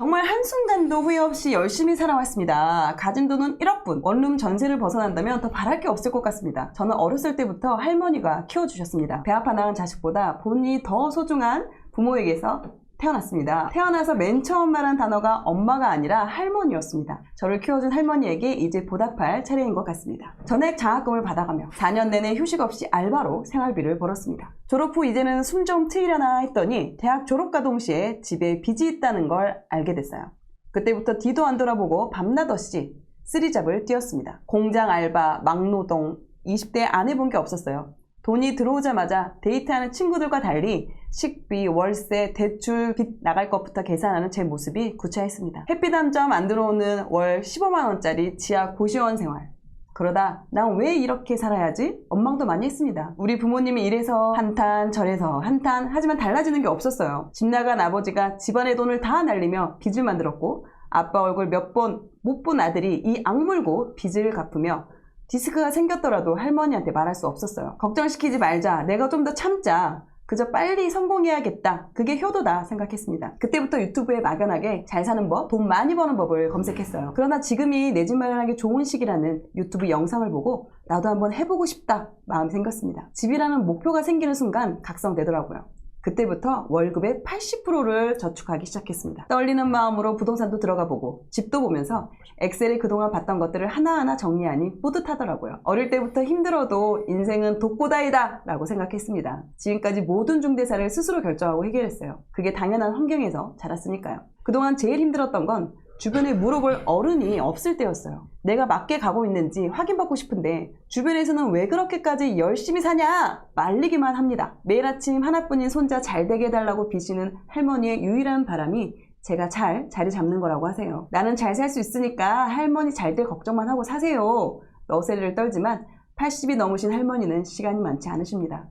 정말 한순간도 후회 없이 열심히 살아왔습니다. 가진 돈은 1억분, 원룸 전세를 벗어난다면 더 바랄 게 없을 것 같습니다. 저는 어렸을 때부터 할머니가 키워주셨습니다. 배 아파 낳은 자식보다 본인이 더 소중한 부모에게서 태어났습니다. 태어나서 맨 처음 말한 단어가 엄마가 아니라 할머니였습니다. 저를 키워준 할머니에게 이제 보답할 차례인 것 같습니다. 전액 장학금을 받아가며 4년 내내 휴식 없이 알바로 생활비를 벌었습니다. 졸업 후 이제는 숨 좀 트이려나 했더니 대학 졸업과 동시에 집에 빚이 있다는 걸 알게 됐어요. 그때부터 뒤도 안 돌아보고 밤낮 없이 쓰리잡을 뛰었습니다. 공장 알바, 막노동, 20대 안 해본 게 없었어요. 돈이 들어오자마자 데이트하는 친구들과 달리 식비, 월세, 대출, 빚 나갈 것부터 계산하는 제 모습이 구차했습니다. 햇빛 한 점 안 들어오는 월 15만원짜리 지하 고시원 생활. 그러다 난 왜 이렇게 살아야지? 원망도 많이 했습니다. 우리 부모님이 이래서 한탄 저래서 한탄 하지만 달라지는 게 없었어요. 집 나간 아버지가 집안의 돈을 다 날리며 빚을 만들었고 아빠 얼굴 몇 번 못 본 아들이 이 악물고 빚을 갚으며 디스크가 생겼더라도 할머니한테 말할 수 없었어요. 걱정시키지 말자. 내가 좀 더 참자. 그저 빨리 성공해야겠다. 그게 효도다 생각했습니다. 그때부터 유튜브에 막연하게 잘 사는 법, 돈 많이 버는 법을 검색했어요. 그러나 지금이 내 집 마련하기 좋은 시기라는 유튜브 영상을 보고 나도 한번 해보고 싶다 마음이 생겼습니다. 집이라는 목표가 생기는 순간 각성되더라고요. 그때부터 월급의 80%를 저축하기 시작했습니다. 떨리는 마음으로 부동산도 들어가 보고 집도 보면서 엑셀에 그동안 봤던 것들을 하나하나 정리하니 뿌듯하더라고요. 어릴 때부터 힘들어도 인생은 독고다이다 라고 생각했습니다. 지금까지 모든 중대사를 스스로 결정하고 해결했어요. 그게 당연한 환경에서 자랐으니까요. 그동안 제일 힘들었던 건 주변에 물어볼 어른이 없을 때였어요. 내가 맞게 가고 있는지 확인받고 싶은데 주변에서는 왜 그렇게까지 열심히 사냐 말리기만 합니다. 매일 아침 하나뿐인 손자 잘 되게 해달라고 비시는 할머니의 유일한 바람이 제가 잘 자리 잡는 거라고 하세요. 나는 잘 살 수 있으니까 할머니 잘 될 걱정만 하고 사세요. 너세리를 떨지만 80이 넘으신 할머니는 시간이 많지 않으십니다.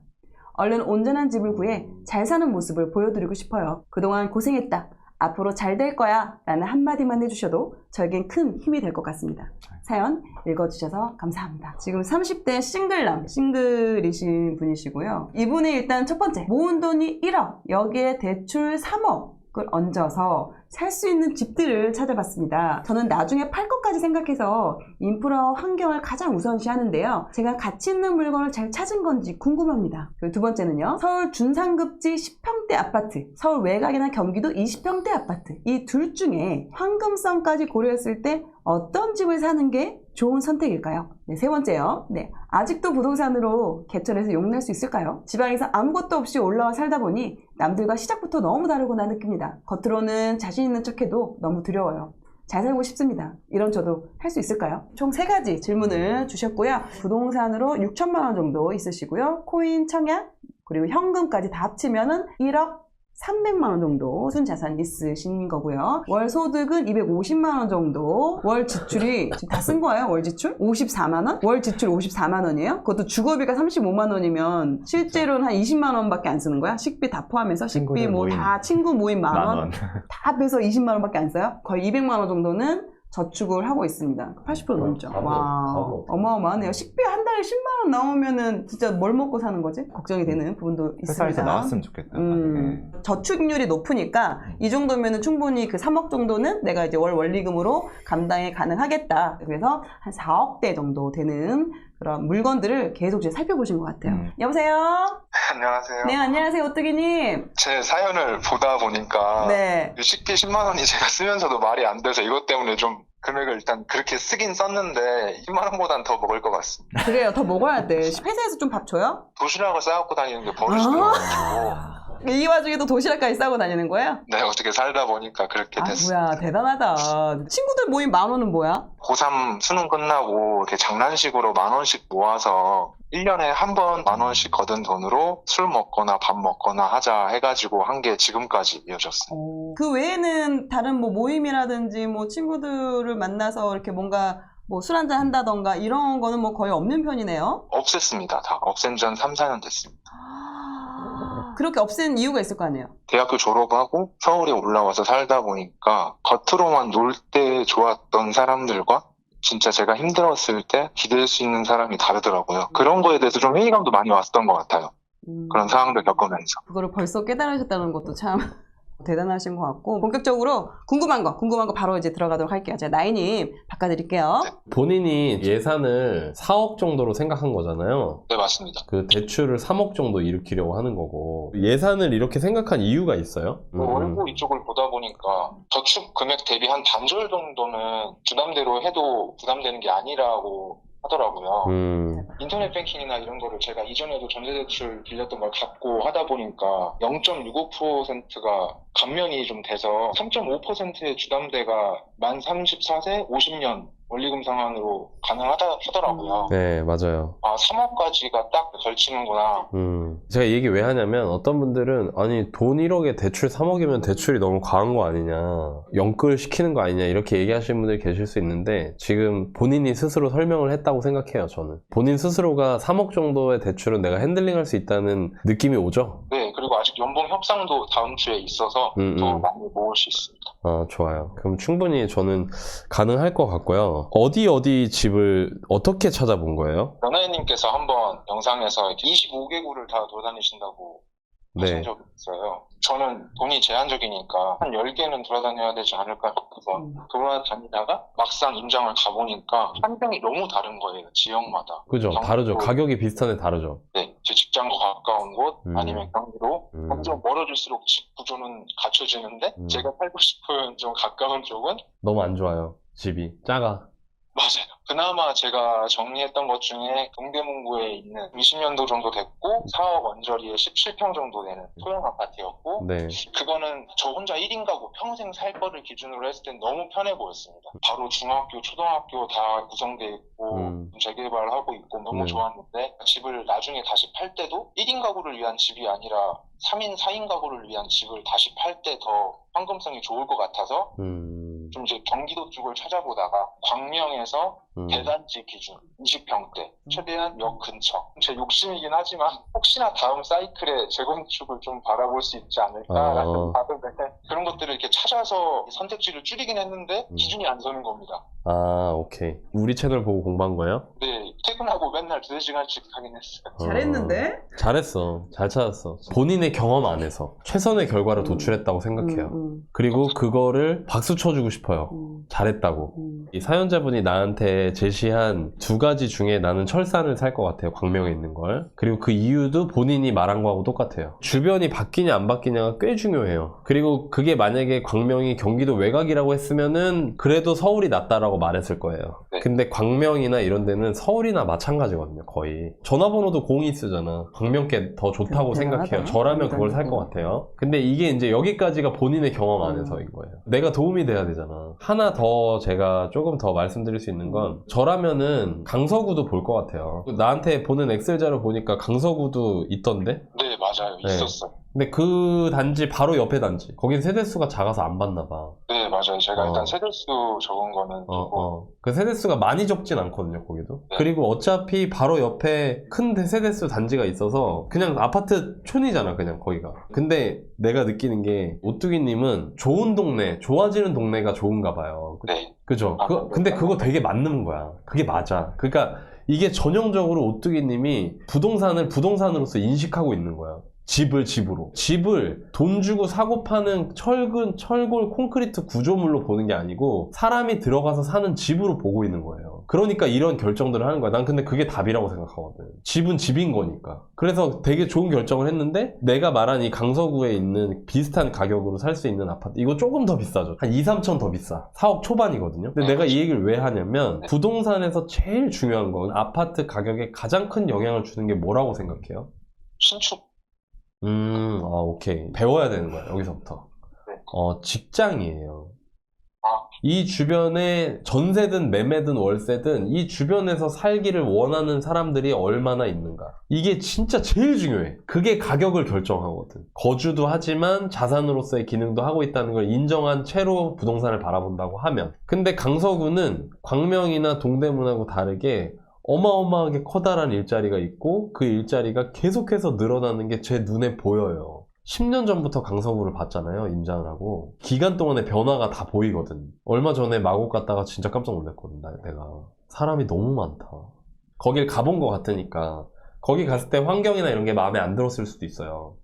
얼른 온전한 집을 구해 잘 사는 모습을 보여드리고 싶어요. 그동안 고생했다. 앞으로 잘 될 거야 라는 한마디만 해주셔도 저에겐 큰 힘이 될 것 같습니다. 사연 읽어주셔서 감사합니다. 지금 30대 싱글남, 싱글이신 분이시고요. 이분이 일단 첫 번째, 모은 돈이 1억, 여기에 대출 3억 을 얹어서 살 수 있는 집들을 찾아봤습니다. 저는 나중에 팔 것까지 생각해서 인프라 환경을 가장 우선시 하는데요. 제가 가치 있는 물건을 잘 찾은 건지 궁금합니다. 그리고 두 번째는요. 서울 준상급지 10평대 아파트, 서울 외곽이나 경기도 20평대 아파트. 이 둘 중에 황금성까지 고려했을 때 어떤 집을 사는 게 좋은 선택일까요? 네, 세 번째요. 네. 아직도 부동산으로 개천해서 용날 수 있을까요? 지방에서 아무것도 없이 올라와 살다 보니 남들과 시작부터 너무 다르구나 느낍니다. 겉으로는 자신 있는 척해도 너무 두려워요. 잘 살고 싶습니다. 이런 저도 할 수 있을까요? 총 세 가지 질문을 주셨고요. 부동산으로 6천만 원 정도 있으시고요. 코인 청약 그리고 현금까지 다 합치면 은 1억 300만 원 정도 순자산 있으신 거고요. 월 소득은 250만 원 정도. 월 지출이 지금 다 쓴 거예요. 월 지출? 54만 원? 월 지출 54만 원이에요? 그것도 주거비가 35만 원이면 실제로는 한 20만 원밖에 안 쓰는 거야? 식비 다 포함해서 식비 뭐. 다 친구 모임 만 원. 다 빼서 20만 원밖에 안 써요? 거의 200만 원 정도는 저축을 하고 있습니다. 80% 넘죠. 가보- 와, 가보. 어마어마하네요. 식비 한 달에 10만 원 나오면은 진짜 뭘 먹고 사는 거지? 걱정이 되는 부분도 있습니다. 회사에서 나왔으면 좋겠다. 음, 저축률이 높으니까 이 정도면은 충분히 그 3억 정도는 내가 이제 월 원리금으로 감당이 가능하겠다. 그래서 한 4억대 정도 되는 그런 물건들을 계속 이제 살펴보신 것 같아요. 음. 여보세요? 안녕하세요. 네, 안녕하세요, 오뚜기님. 제 사연을 보다 보니까 네. 쉽게 10만 원이 제가 쓰면서도 말이 안 돼서 이것 때문에 좀 금액을 일단 그렇게 쓰긴 썼는데 10만 원보단 더 먹을 것 같습니다. 그래요. 더 먹어야 돼. 회사에서 좀 밥 줘요? 도시락을 싸갖고 다니는 게 버릇이 아. 되어가지고 이 와중에도 도시락까지 싸고 다니는 거예요? 네 어떻게 살다 보니까 그렇게 아, 됐어요. 뭐야. 대단하다. 친구들 모임 만 원은 뭐야? 고3 수능 끝나고 이렇게 장난식으로 만 원씩 모아서 1년에 한 번 만 원씩 거둔 돈으로 술 먹거나 밥 먹거나 하자 해가지고 한 게 지금까지 이어졌어요. 그 외에는 다른 뭐 모임이라든지 뭐 친구들을 만나서 이렇게 뭔가 뭐 술 한잔 한다던가 이런 거는 뭐 거의 없는 편이네요. 없앴습니다. 다 없앤 지 한 3, 4년 됐습니다. 그렇게 없앤 이유가 있을 거 아니에요. 대학교 졸업하고 서울에 올라와서 살다 보니까 겉으로만 놀 때 좋았던 사람들과 진짜 제가 힘들었을 때 기댈 수 있는 사람이 다르더라고요. 그런 거에 대해서 좀 회의감도 많이 왔던 것 같아요. 음, 그런 상황들 겪으면서. 그거를 벌써 깨달으셨다는 것도 참 대단하신 것 같고 본격적으로 궁금한 거 궁금한 거 바로 이제 들어가도록 할게요. 제가 나이님 바꿔드릴게요. 본인이 예산을 4억 정도로 생각한 거잖아요. 네, 맞습니다. 그 대출을 3억 정도 일으키려고 하는 거고 예산을 이렇게 생각한 이유가 있어요? 뭐 음, 월고 이쪽을 보다 보니까 저축 금액 대비 한 반절 정도는 부담대로 해도 부담되는 게 아니라고 하더라고요. 음, 인터넷 뱅킹이나 이런 거를 제가 이전에도 전세대출 빌렸던 걸 갚고 하다 보니까 0.65%가 감면이 좀 돼서 3.5%의 주담대가 만 34세 50년 원리금 상환으로 가능하다 하더라고요. 네 맞아요. 아, 3억까지가 딱 걸치는구나. 음, 제가 이 얘기 왜 하냐면 어떤 분들은 아니 돈 1억에 대출 3억이면 대출이 너무 과한 거 아니냐 영끌 시키는 거 아니냐 이렇게 얘기하시는 분들이 계실 수 있는데 지금 본인이 스스로 설명을 했다고 생각해요 저는 본인 스스로가 3억 정도의 대출은 내가 핸들링 할 수 있다는 느낌이 오죠 네, 그리고 아직 연봉 협상도 다음 주에 있어서 음, 더 음. 많이 모을 수 있습니다. 아 좋아요 그럼 충분히 저는 가능할 것 같고요 어디 어디 집을 어떻게 찾아본 거예요? 연하연님께서 한번 영상에서 25개국을 다 돌아다니신다고 네 하신 적이 있어요. 저는 돈이 제한적이니까 한 10개는 돌아다녀야 되지 않을까 싶어서 음. 돌아다니다가 막상 임장을 가보니까 환경이 너무 다른 거예요. 지역마다. 그죠 다르죠 가격이 비슷한데 다르죠 네, 제 직장과 가까운 곳 음. 아니면 경기로 음. 점점 멀어질수록 집 구조는 갖춰지는데 음. 제가 살고 싶은 좀 가까운 쪽은 너무 안 좋아요 집이 작아 맞아요. 그나마 제가 정리했던 것 중에 동대문구에 있는 20년도 정도 됐고 4억 원저리에 17평 정도 되는 소형 아파트였고 네 그거는 저 혼자 1인 가구 평생 살 거를 기준으로 했을 땐 너무 편해 보였습니다. 바로 중학교, 초등학교 다 구성돼 있고 음. 재개발하고 있고 너무 네. 좋았는데 집을 나중에 다시 팔 때도 1인 가구를 위한 집이 아니라 3인, 4인 가구를 위한 집을 다시 팔 때 더 황금성이 좋을 것 같아서 음, 좀 이제 경기도 쪽을 찾아보다가 광명에서 음. 대단지 기준 20평대 최대한 역 근처 제 욕심이긴 하지만 혹시나 다음 사이클에 재건축을 좀 바라볼 수 있지 않을까라는 어. 바람에 그런 것들을 이렇게 찾아서 선택지를 줄이긴 했는데 음. 기준이 안 서는 겁니다 아 오케이 우리 채널 보고 공부한 거예요? 네 퇴근하고 맨날 두세 시간씩 하긴 했어요 어, 잘했는데? 잘했어. 잘 찾았어. 본인의 경험 안에서 최선의 결과를 도출했다고 생각해요. 음, 그리고 그거를 박수 쳐주고 싶어요. 음, 잘했다고. 음. 이 사연자분이 나한테 제시한 두 가지 중에 나는 철산을 살 것 같아요. 광명에 있는 걸. 그리고 그 이유도 본인이 말한 거하고 똑같아요. 주변이 바뀌냐 안 바뀌냐가 꽤 중요해요. 그리고 그게 만약에 광명이 경기도 외곽이라고 했으면은 그래도 서울이 낫다라고 말했을 거예요. 네. 근데 광명이나 이런 데는 서울이나 마찬가지거든요. 거의. 전화번호도 공이 쓰잖아. 광명께 더 좋다고. 생각해요. 저라면 그걸 살 것 같아요. 근데 이게 이제 여기까지가 본인의 경험 안에서인 거예요. 내가 도움이 돼야 되잖아. 하나 더 제가 조금 더 말씀드릴 수 있는 건 저라면은 강서구도 볼 것 같아요. 나한테 보는 엑셀자를 보니까 강서구도 있던데? 네 맞아요 네. 있었어요 근데 그 단지 바로 옆에 단지. 거긴 세대수가 작아서 안 봤나 봐. 네 맞아요 제가 어. 일단 세대수 적은 거는 어, 조금 어. 그 세대수가 많이 적진 않거든요, 거기도. 네. 그리고 어차피 바로 옆에 큰 대- 세대수 단지가 있어서 그냥 아파트 촌이잖아, 그냥 거기가. 근데 내가 느끼는 게 오뚜기님은 좋은 동네, 좋아지는 동네가 좋은가 봐요. 네 그죠? 아, 그, 근데 그거 되게 맞는 거야. 그게 맞아. 그러니까 이게 전형적으로 오뚜기님이 부동산을 부동산으로서 인식하고 있는 거야. 집을 집으로. 집을 돈 주고 사고 파는 철근, 철골, 콘크리트 구조물로 보는 게 아니고 사람이 들어가서 사는 집으로 보고 있는 거예요. 그러니까 이런 결정들을 하는 거야. 난 근데 그게 답이라고 생각하거든. 집은 집인 거니까. 그래서 되게 좋은 결정을 했는데 내가 말한 이 강서구에 있는 비슷한 가격으로 살 수 있는 아파트. 이거 조금 더 비싸죠. 한 2, 3천 더 비싸. 4억 초반이거든요. 근데 내가 이 얘기를 왜 하냐면 부동산에서 제일 중요한 건 아파트 가격에 가장 큰 영향을 주는 게 뭐라고 생각해요? 신축 음, 아, 오케이. 배워야 되는 거야, 여기서부터. 네. 어, 직장이에요. 아. 이 주변에 전세든 매매든 월세든 이 주변에서 살기를 원하는 사람들이 얼마나 있는가. 이게 진짜 제일 중요해. 그게 가격을 결정하거든. 거주도 하지만 자산으로서의 기능도 하고 있다는 걸 인정한 채로 부동산을 바라본다고 하면. 근데 강서구는 광명이나 동대문하고 다르게 어마어마하게 커다란 일자리가 있고 그 일자리가 계속해서 늘어나는 게 제 눈에 보여요. 10년 전부터 강서구를 봤잖아요, 임장을 하고. 기간 동안의 변화가 다 보이거든. 얼마 전에 마곡 갔다가 진짜 깜짝 놀랐거든, 나- 내가. 사람이 너무 많다. 거길 가본 것 같으니까. 거기 갔을 때 환경이나 이런 게 마음에 안 들었을 수도 있어요.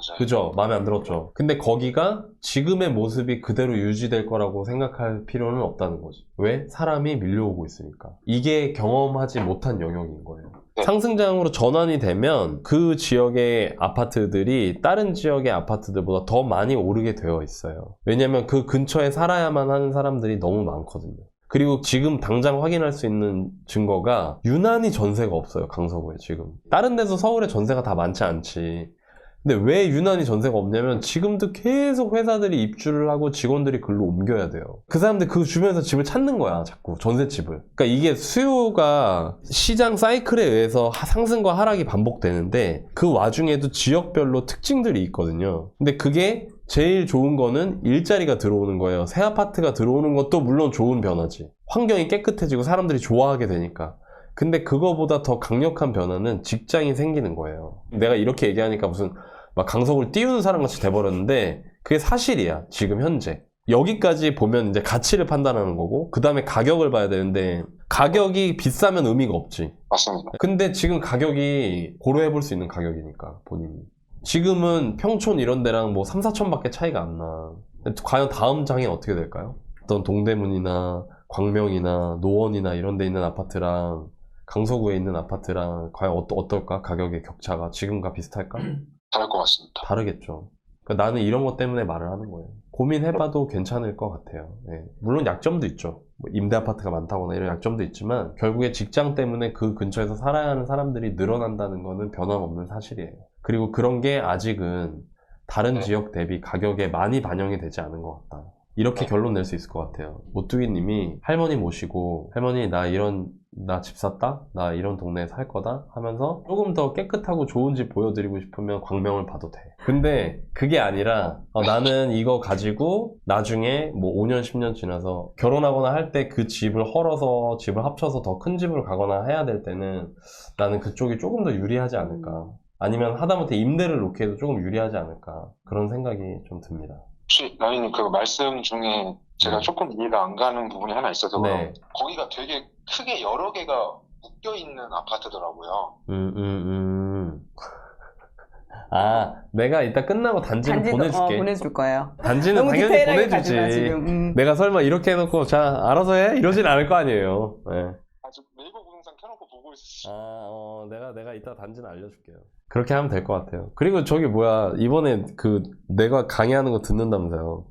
네 맞아요 맞아요. 그죠? 마음에 안 들었죠. 근데 거기가 지금의 모습이 그대로 유지될 거라고 생각할 필요는 없다는 거지. 왜? 사람이 밀려오고 있으니까. 이게 경험하지 못한 영역인 거예요. 네. 상승장으로 전환이 되면 그 지역의 아파트들이 다른 지역의 아파트들보다 더 많이 오르게 되어 있어요. 왜냐면 그 근처에 살아야만 하는 사람들이 너무 많거든요. 그리고 지금 당장 확인할 수 있는 증거가 유난히 전세가 없어요, 강서구에 지금. 다른 데서 서울에 전세가 다 많지 않지. 근데 왜 유난히 전세가 없냐면 지금도 계속 회사들이 입주를 하고 직원들이 글로 옮겨야 돼요. 그 사람들 그 주변에서 집을 찾는 거야, 자꾸 전세집을. 그러니까 이게 수요가 시장 사이클에 의해서 하- 상승과 하락이 반복되는데 그 와중에도 지역별로 특징들이 있거든요. 근데 그게 제일 좋은 거는 일자리가 들어오는 거예요. 새 아파트가 들어오는 것도 물론 좋은 변화지. 환경이 깨끗해지고 사람들이 좋아하게 되니까. 근데 그거보다 더 강력한 변화는 직장이 생기는 거예요. 내가 이렇게 얘기하니까 무슨 막 강석을 띄우는 사람 같이 돼버렸는데 그게 사실이야. 지금 현재. 여기까지 보면 이제 가치를 판단하는 거고 그 다음에 가격을 봐야 되는데 가격이 비싸면 의미가 없지. 맞습니다. 근데 지금 가격이 고려해 볼 수 있는 가격이니까 본인이. 지금은 평촌 이런 데랑 뭐 3, 4천 밖에 차이가 안 나. 과연 다음 장에 어떻게 될까요? 어떤 동대문이나 광명이나 노원이나 이런 데 있는 아파트랑 강서구에 있는 아파트랑 과연 어떠, 어떨까? 가격의 격차가 지금과 비슷할까? 다를 것 같습니다. 다르겠죠. 그러니까 나는 이런 것 때문에 말을 하는 거예요. 고민해봐도 괜찮을 것 같아요. 예. 물론 약점도 있죠. 뭐 임대 아파트가 많다거나 이런 약점도 있지만 결국에 직장 때문에 그 근처에서 살아야 하는 사람들이 늘어난다는 거는 변함없는 사실이에요. 그리고 그런 게 아직은 다른 네. 지역 대비 가격에 많이 반영이 되지 않은 것 같다. 이렇게 네. 결론 낼 수 있을 것 같아요. 오뚜기님이 할머니 모시고 할머니 나 이런 나 집 샀다? 나 이런 동네에 살 거다? 하면서 조금 더 깨끗하고 좋은 집 보여드리고 싶으면 광명을 봐도 돼. 근데 그게 아니라 어, 나는 이거 가지고 나중에 뭐 5년, 10년 지나서 결혼하거나 할 때 그 집을 헐어서 집을 합쳐서 더 큰 집으로 가거나 해야 될 때는 나는 그쪽이 조금 더 유리하지 않을까. 아니면 하다못해 임대를 놓게 해도 조금 유리하지 않을까. 그런 생각이 좀 듭니다. 혹시 라인님 그 말씀 중에 제가 네. 조금 이해가 안 가는 부분이 하나 있어서 네. 거기가 되게 크게 여러 개가 묶여 있는 아파트더라고요. 음, 음, 음. 아, 내가 이따 끝나고 단지를 단지도 보내줄게. 어, 보내줄 거예요. 단지는 너무 당연히 디테일하게 보내주지. 가지 마 지금. 음. 내가 설마 이렇게 해놓고, 자, 알아서 해? 이러진 않을 거 아니에요. 네. 아직 켜놓고 보고 있어요. 아, 어, 내가, 내가 이따 단지는 알려줄게요. 그렇게 하면 될 것 같아요. 그리고 저기 뭐야, 이번에 그, 내가 강의하는 거 듣는다면서요.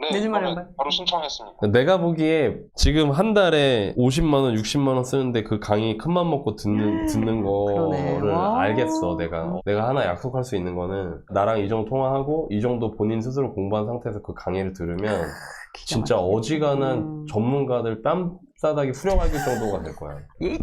네, 요즘 말인 이번에? 바로 신청했습니다. 내가 보기에 지금 한 달에 50만 원, 60만 원 쓰는데 그 강의 큰맘 먹고 듣는, 듣는 그러네. 거를 와. 알겠어, 내가. 내가 하나 약속할 수 있는 거는 나랑 이 정도 통화하고 이 정도 본인 스스로 공부한 상태에서 그 강의를 들으면 기가 진짜. 어지간한 음. 전문가들 뺨 싸다기 후려갈길 정도가 될 거야. 이-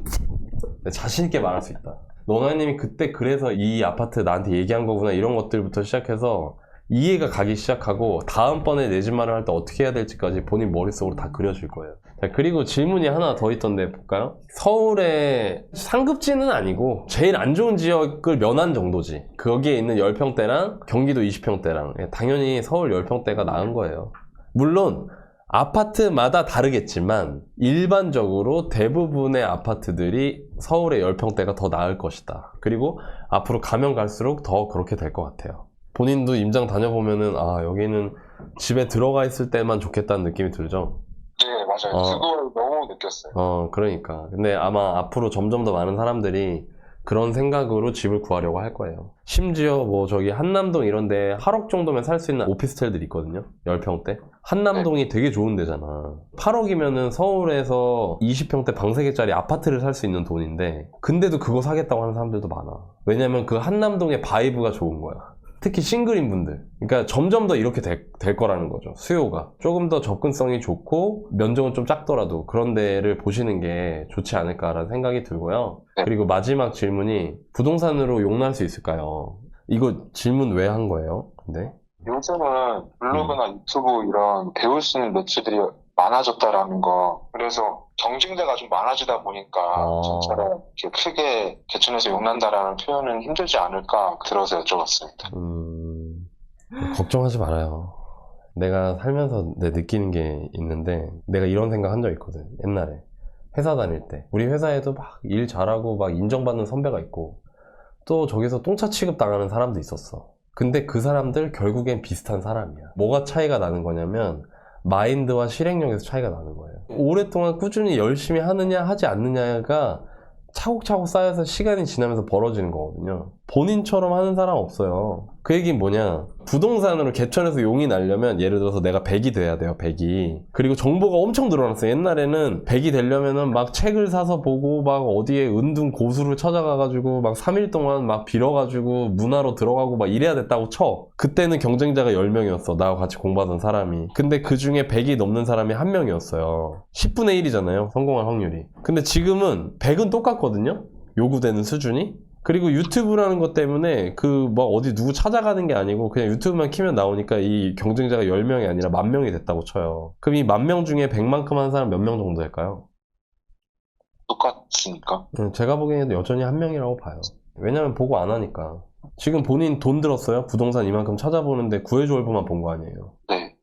자신있게 말할 수 있다. 노나님이 그때 그래서 이 아파트 나한테 얘기한 거구나 이런 것들부터 시작해서 이해가 가기 시작하고 다음번에 내 집 마련할 때 어떻게 해야 될지까지 본인 머릿속으로 다 그려질 거예요. 자, 그리고 질문이 하나 더 있던데 볼까요? 서울의 상급지는 아니고 제일 안 좋은 지역을 면한 정도지. 거기에 있는 10평대랑 경기도 20평대랑 예, 당연히 서울 10평대가 나은 거예요. 물론 아파트마다 다르겠지만 일반적으로 대부분의 아파트들이 서울의 10평대가 더 나을 것이다. 그리고 앞으로 가면 갈수록 더 그렇게 될 것 같아요. 본인도 임장 다녀보면은 아 여기는 집에 들어가 있을 때만 좋겠다는 느낌이 들죠. 네, 맞아요. 어. 그걸 너무 느꼈어요. 어 그러니까 근데 아마 앞으로 점점 더 많은 사람들이 그런 생각으로 집을 구하려고 할 거예요. 심지어 뭐 저기 한남동 이런데 8억 정도면 살 수 있는 오피스텔들이 있거든요. 10평대. 한남동이 되게 좋은 데잖아. 8억이면은 서울에서 20평대 방 3개짜리 아파트를 살 수 있는 돈인데 근데도 그거 사겠다고 하는 사람들도 많아. 왜냐면 그 한남동의 바이브가 좋은 거야. 특히 싱글인 분들. 그러니까 점점 더 이렇게 될, 될 거라는 거죠. 수요가. 조금 더 접근성이 좋고 면적은 좀 작더라도 그런 데를 보시는 게 좋지 않을까라는 생각이 들고요. 네. 그리고 마지막 질문이 부동산으로 용납할 수 있을까요? 이거 질문 왜 한 거예요? 근데 요즘은 블로그나 음. 유튜브 이런 배울 수 있는 매체들이 많아졌다라는 거. 그래서 경쟁자가 좀 많아지다 보니까 아. 진짜로 이렇게 크게 개천에서 용난다라는 표현은 힘들지 않을까 들어서 여쭤봤습니다. 음, 걱정하지 말아요. 내가 살면서 내 느끼는 게 있는데 내가 이런 생각 한 적 있거든. 옛날에 회사 다닐 때 우리 회사에도 막 일 잘하고 막 인정받는 선배가 있고 또 저기서 똥차 취급 당하는 사람도 있었어. 근데 그 사람들 결국엔 비슷한 사람이야. 뭐가 차이가 나는 거냐면 마인드와 실행력에서 차이가 나는 거예요. 오랫동안 꾸준히 열심히 하느냐 하지 않느냐가 차곡차곡 쌓여서 시간이 지나면서 벌어지는 거거든요. 본인처럼 하는 사람 없어요. 그 얘기는 뭐냐. 부동산으로 개천에서 용이 나려면 예를 들어서 내가 100이 돼야 돼요, 100이. 그리고 정보가 엄청 늘어났어요. 옛날에는 100이 되려면은 막 책을 사서 보고 막 어디에 은둔 고수를 찾아가가지고 막 3일 동안 막 빌어가지고 문화로 들어가고 막 이래야 됐다고 쳐. 그때는 경쟁자가 10명이었어. 나와 같이 공부하던 사람이. 근데 그 중에 100이 넘는 사람이 한 명이었어요. 10분의 1이잖아요. 성공할 확률이. 근데 지금은 100은 똑같거든요. 요구되는 수준이. 그리고 유튜브라는 것 때문에 그뭐 어디 누구 찾아가는 게 아니고 그냥 유튜브만 키면 나오니까 이 경쟁자가 10명이 아니라 만 명이 됐다고 쳐요. 그럼 이 만 명 중에 100만큼 하는 사람 몇 명 정도 될까요? 똑같으니까. 음, 제가 보기에는 여전히 한 명이라고 봐요. 왜냐면 보고 안 하니까. 지금 본인 돈 들었어요? 부동산 이만큼 찾아보는데 구해줘 얼마만 본 거 아니에요? 네.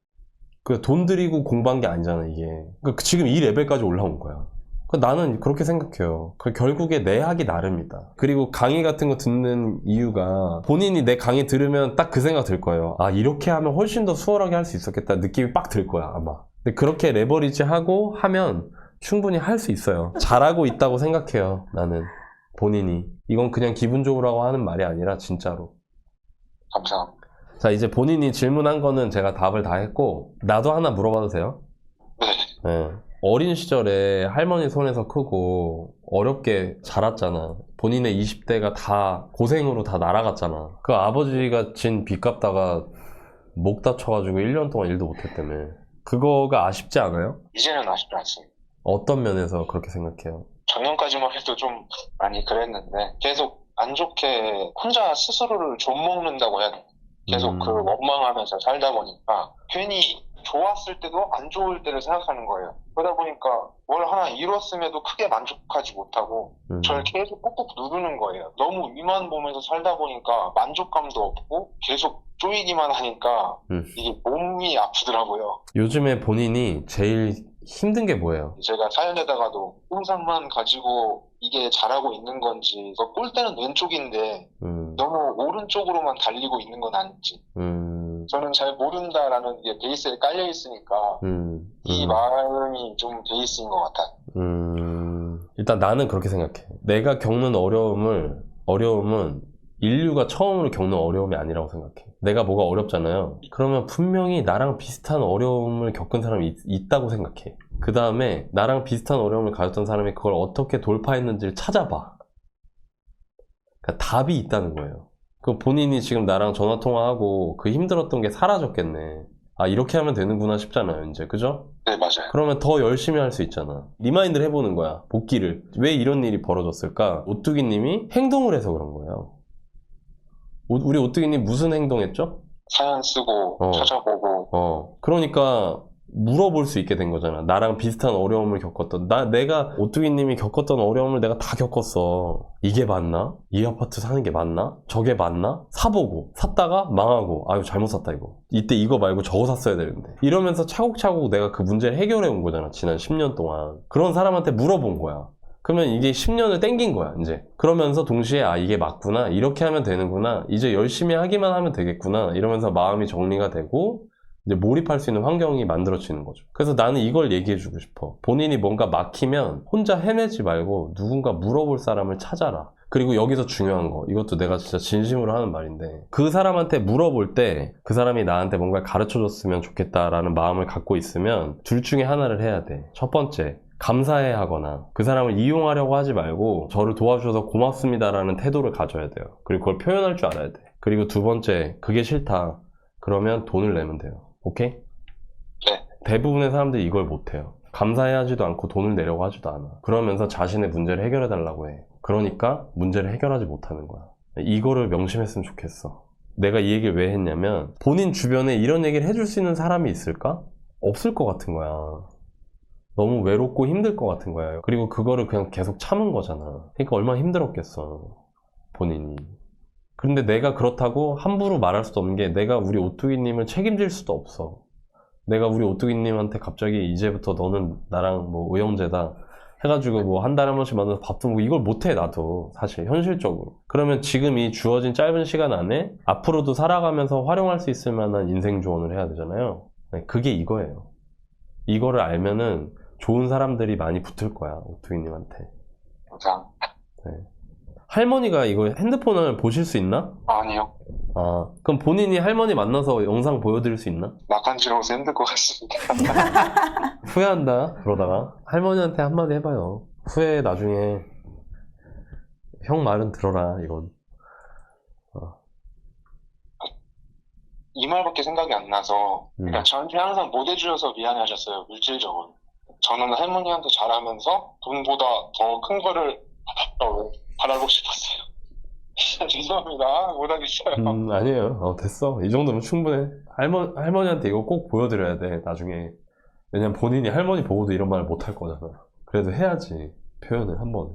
그 돈 들이고 공부한 게 아니잖아, 이게. 그 지금 이 레벨까지 올라온 거야. 그 나는 그렇게 생각해요. 그 결국에 내 하기 나름이다. 그리고 강의 같은 거 듣는 이유가 본인이 내 강의 들으면 딱 그 생각 들 거예요. 아, 이렇게 하면 훨씬 더 수월하게 할 수 있었겠다. 느낌이 빡 들 거야, 아마. 근데 그렇게 레버리지 하고 하면 충분히 할 수 있어요. 잘하고 있다고 생각해요, 나는. 본인이. 이건 그냥 기분적으로 하는 말이 아니라 진짜로. 감사합니다. 자, 이제 본인이 질문한 거는 제가 답을 다 했고, 나도 하나 물어봐도 돼요? 네. 예. 어린 시절에 할머니 손에서 크고 어렵게 자랐잖아. 본인의 20대가 다 고생으로 다 날아갔잖아. 그 아버지가 진 빚 갚다가 목 다쳐가지고 1년 동안 일도 못했다며. 그거가 아쉽지 않아요? 이제는 아쉽지 않습니다. 어떤 면에서 그렇게 생각해요? 작년까지만 해도 좀 많이 그랬는데 계속 안 좋게 혼자 스스로를 좀먹는다고 해야 돼. 계속 음. 그 원망하면서 살다 보니까 괜히 좋았을 때도 안 좋을 때를 생각하는 거예요. 그러다 보니까 뭘 하나 이뤘음에도 크게 만족하지 못하고 음. 저를 계속 꾹꾹 누르는 거예요. 너무 위만 보면서 살다 보니까 만족감도 없고 계속 쪼이기만 하니까 음. 이게 몸이 아프더라고요. 요즘에 본인이 제일 힘든 게 뭐예요? 제가 사연에다가도 꿈상만 가지고 이게 잘하고 있는 건지 그 꼴대는 왼쪽인데 음, 너무 오른쪽으로만 달리고 있는 건 아닌지 음, 저는 잘 모른다라는 게 베이스에 깔려 있으니까 음, 이 음. 마음이 좀 베이스인 것 같아요. 음, 일단 나는 그렇게 생각해. 내가 겪는 어려움을, 어려움은 인류가 처음으로 겪는 어려움이 아니라고 생각해. 내가 뭐가 어렵잖아요. 그러면 분명히 나랑 비슷한 어려움을 겪은 사람이 있, 다고 생각해. 그 다음에 나랑 비슷한 어려움을 가졌던 사람이 그걸 어떻게 돌파했는지를 찾아봐. 그러니까 답이 있다는 거예요. 그 본인이 지금 나랑 전화 통화하고 그 힘들었던 게 사라졌겠네. 아, 이렇게 하면 되는구나 싶잖아요, 이제. 그죠? 네, 맞아요. 그러면 더 열심히 할 수 있잖아. 리마인드를 해보는 거야. 복귀를. 왜 이런 일이 벌어졌을까? 오뚜기님이 행동을 해서 그런 거예요. 오- 우리 오뚜기님 무슨 행동했죠? 사연 쓰고 어. 찾아보고 어. 그러니까 물어볼 수 있게 된 거잖아. 나랑 비슷한 어려움을 겪었던. 나, 내가 오뚜기님이 겪었던 어려움을 내가 다 겪었어. 이게 맞나? 이 아파트 사는 게 맞나? 저게 맞나? 사보고. 샀다가 망하고. 아유, 잘못 샀다, 이거. 이때 이거 말고 저거 샀어야 되는데. 이러면서 차곡차곡 내가 그 문제를 해결해 온 거잖아. 지난 10년 동안. 그런 사람한테 물어본 거야. 그러면 이게 10년을 땡긴 거야, 이제. 그러면서 동시에, 아, 이게 맞구나. 이렇게 하면 되는구나. 이제 열심히 하기만 하면 되겠구나. 이러면서 마음이 정리가 되고, 이제 몰입할 수 있는 환경이 만들어지는 거죠. 그래서 나는 이걸 얘기해주고 싶어. 본인이 뭔가 막히면 혼자 헤매지 말고 누군가 물어볼 사람을 찾아라. 그리고 여기서 중요한 거, 이것도 내가 진짜 진심으로 하는 말인데, 그 사람한테 물어볼 때 그 사람이 나한테 뭔가 가르쳐 줬으면 좋겠다라는 마음을 갖고 있으면 둘 중에 하나를 해야 돼. 첫 번째, 감사해 하거나 그 사람을 이용하려고 하지 말고 저를 도와주셔서 고맙습니다라는 태도를 가져야 돼요. 그리고 그걸 표현할 줄 알아야 돼. 그리고 두 번째, 그게 싫다. 그러면 돈을 내면 돼요. 오케이? 네. 대부분의 사람들이 이걸 못해요. 감사해하지도 않고 돈을 내려고 하지도 않아. 그러면서 자신의 문제를 해결해달라고 해. 그러니까 문제를 해결하지 못하는 거야. 이거를 명심했으면 좋겠어. 내가 이 얘기를 왜 했냐면 본인 주변에 이런 얘기를 해줄 수 있는 사람이 있을까? 없을 것 같은 거야. 너무 외롭고 힘들 것 같은 거야. 그리고 그거를 그냥 계속 참은 거잖아. 그러니까 얼마나 힘들었겠어. 본인이. 근데 내가 그렇다고 함부로 말할 수도 없는 게 내가 우리 오뚜기님을 책임질 수도 없어. 내가 우리 오뚜기님한테 갑자기 이제부터 너는 나랑 뭐 의형제다. 해가지고 뭐 한 달에 한 번씩 만나서 밥도 먹고 이걸 못해 나도 사실 현실적으로 그러면 지금 이 주어진 짧은 시간 안에 앞으로도 살아가면서 활용할 수 있을 만한 인생 조언을 해야 되잖아요 네, 그게 이거예요 이거를 알면은 좋은 사람들이 많이 붙을 거야 오투기님한테 감사합니다. 할머니가 이거 핸드폰을 보실 수 있나? 아니요. 아 그럼 본인이 할머니 만나서 영상 보여드릴 수 있나? 낙한지러워서 힘들 것 같습니다. 후회한다 그러다가 할머니한테 한마디 해봐요 후회 나중에 형 말은 들어라 이건 이 말밖에 생각이 안 나서 음. 그러니까 저한테 항상 못 해주셔서 미안해 하셨어요 물질적으로 저는 할머니한테 잘하면서 돈보다 더 큰 거를 어, 바라고 싶었어요 죄송합니다 못하겠어요 음 아니에요 어, 됐어 이 정도면 충분해 할머, 할머니한테 이거 꼭 보여드려야 돼 나중에 왜냐면 본인이 할머니 보고도 이런 말 못 할 거잖아 그래도 해야지 표현을 한 번은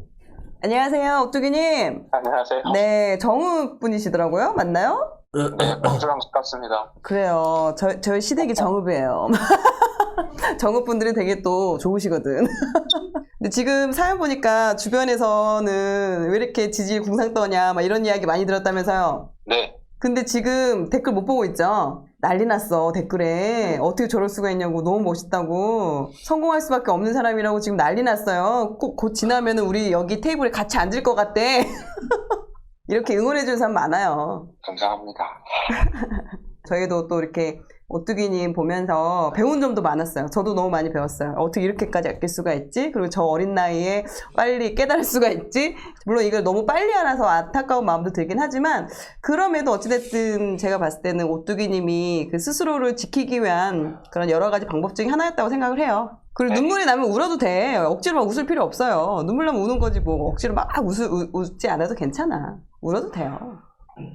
안녕하세요, 오뚜기님. 안녕하세요 네, 정우 분이시더라고요. 맞나요? 네 범주랑 가깝습니다 그래요. 저, 저희 시댁이 정읍이에요. 정읍 분들이 되게 또 좋으시거든. 근데 지금 사연 보니까 주변에서는 왜 이렇게 지지율 궁상 떠냐, 막 이런 이야기 많이 들었다면서요. 네 근데 지금 댓글 못 보고 있죠? 난리 났어, 댓글에. 어떻게 저럴 수가 있냐고, 너무 멋있다고. 성공할 수밖에 없는 사람이라고 지금 난리 났어요. 꼭 곧 지나면 우리 여기 테이블에 같이 앉을 것 같대. 이렇게 응원해 주는 사람 많아요. 감사합니다 저희도 또 이렇게 오뚜기님 보면서 배운 점도 많았어요. 저도 너무 많이 배웠어요. 어떻게 이렇게까지 아낄 수가 있지? 그리고 저 어린 나이에 빨리 깨달을 수가 있지? 물론 이걸 너무 빨리 알아서 안타까운 마음도 들긴 하지만 그럼에도 어찌됐든 제가 봤을 때는 오뚜기님이 그 스스로를 지키기 위한 그런 여러 가지 방법 중에 하나였다고 생각을 해요. 그리고 네. 눈물이 나면 울어도 돼. 억지로 막 웃을 필요 없어요. 눈물 나면 우는 거지 뭐. 억지로 막 우- 웃지 않아도 괜찮아. 울어도 돼요.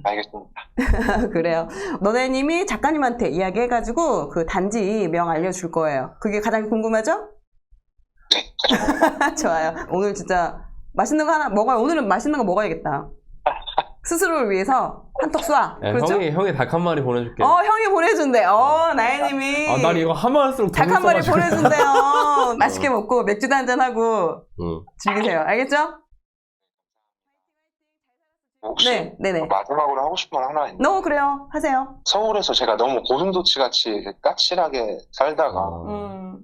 알겠습니다 그래요. 너네님이 작가님한테 이야기해가지고 그 단지 명 알려줄 거예요. 그게 가장 궁금하죠? 좋아요. 오늘 진짜 맛있는 거 하나 먹어요. 오늘은 맛있는 거 먹어야겠다. 스스로를 위해서 한턱 쏴. 야, 그렇죠? 형이 형이 닭 한 마리 보내줄게 어, 형이 보내준대. 어, 나혜님이. 아, 난 이거 하면 할수록 닭 한 마리. 보내준대요. 맛있게 먹고 맥주도 한잔 하고 응. 즐기세요. 알겠죠? 혹시 네, 네네. 마지막으로 하고 싶은 말 하나 있나요? 너무 그래요. 하세요. 서울에서 제가 너무 고슴도치 같이 까칠하게 살다가 아. 음.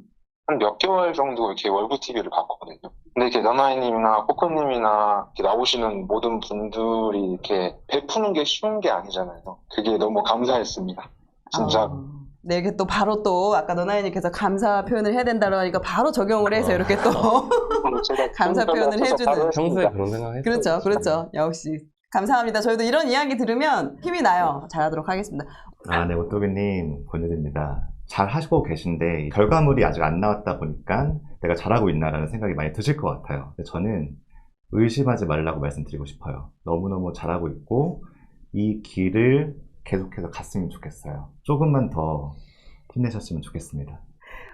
한 몇 개월 정도 이렇게 월브 TV를 봤거든요. 근데 이렇게 나나이님이나 코코님이나 이렇게 나오시는 모든 분들이 이렇게 베푸는 게 쉬운 게 아니잖아요. 그게 너무 감사했습니다. 진짜 아, 네, 이렇게 또 바로 또 아까 너나이님께서 감사 표현을 해야 된다고 하니까 바로 적용을 해서 어. 이렇게 또 제가 감사 표현을 해주는. 평소에. 그런 생각 했어 그렇죠, 그렇죠. 역시 감사합니다. 저희도 이런 이야기 들으면 힘이 나요. 잘하도록 하겠습니다. 아, 네, 오토기님 보내드립니다. 잘 하시고 계신데 결과물이 아직 안 나왔다 보니까 내가 잘하고 있나라는 생각이 많이 드실 것 같아요. 근데 저는 의심하지 말라고 말씀드리고 싶어요. 너무너무 잘하고 있고 이 길을 계속해서 갔으면 좋겠어요. 조금만 더 힘내셨으면 좋겠습니다.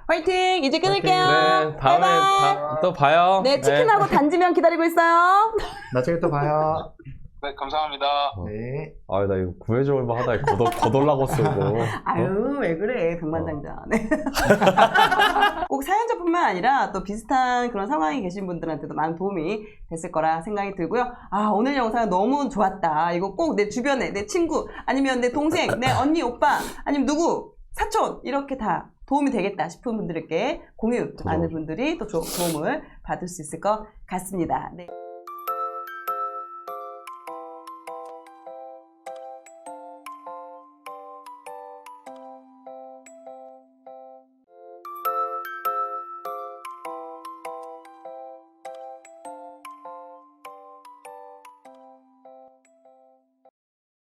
화이팅! 이제 끊을게요. 그래 다음에 바이바이. 다- 또 봐요 네, 치킨하고 단지면 기다리고 있어요. 나중에 또 봐요. 네, 감사합니다. 네. 아 나 이거 구해줘 얼마 하다가 거덜, 거덜나고 쓰고 아유, 왜 그래, 백만장자. 네. 꼭 사연자뿐만 아니라 또 비슷한 그런 상황에 계신 분들한테도 많은 도움이 됐을 거라 생각이 들고요. 아, 오늘 영상 너무 좋았다. 이거 꼭 내 주변에, 내 친구, 아니면 내 동생, 내 언니, 오빠, 아니면 누구, 사촌, 이렇게 다 도움이 되겠다 싶은 분들에게 공유하는 분들이 또 조- 도움을 받을 수 있을 것 같습니다. 네.